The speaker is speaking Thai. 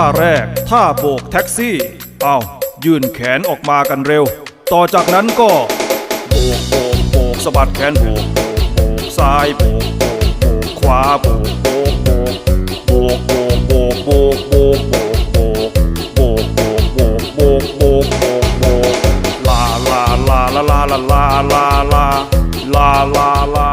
ท่าแรก ท่าโบกแท็กซี่ เอายื่นแขนออกมากันเร็ว ต่อจากนั้นก็โบกโบกโบกสะบัดแขนโบกโบกโบกซ้ายโบกโบกโบกขวาโบกโบกโบกโบกโบกโบกโบกโบกโบกโบกโบกโบกโบกโบกโบกโบกลาลาลาลาลาลาลาลาลาลาลา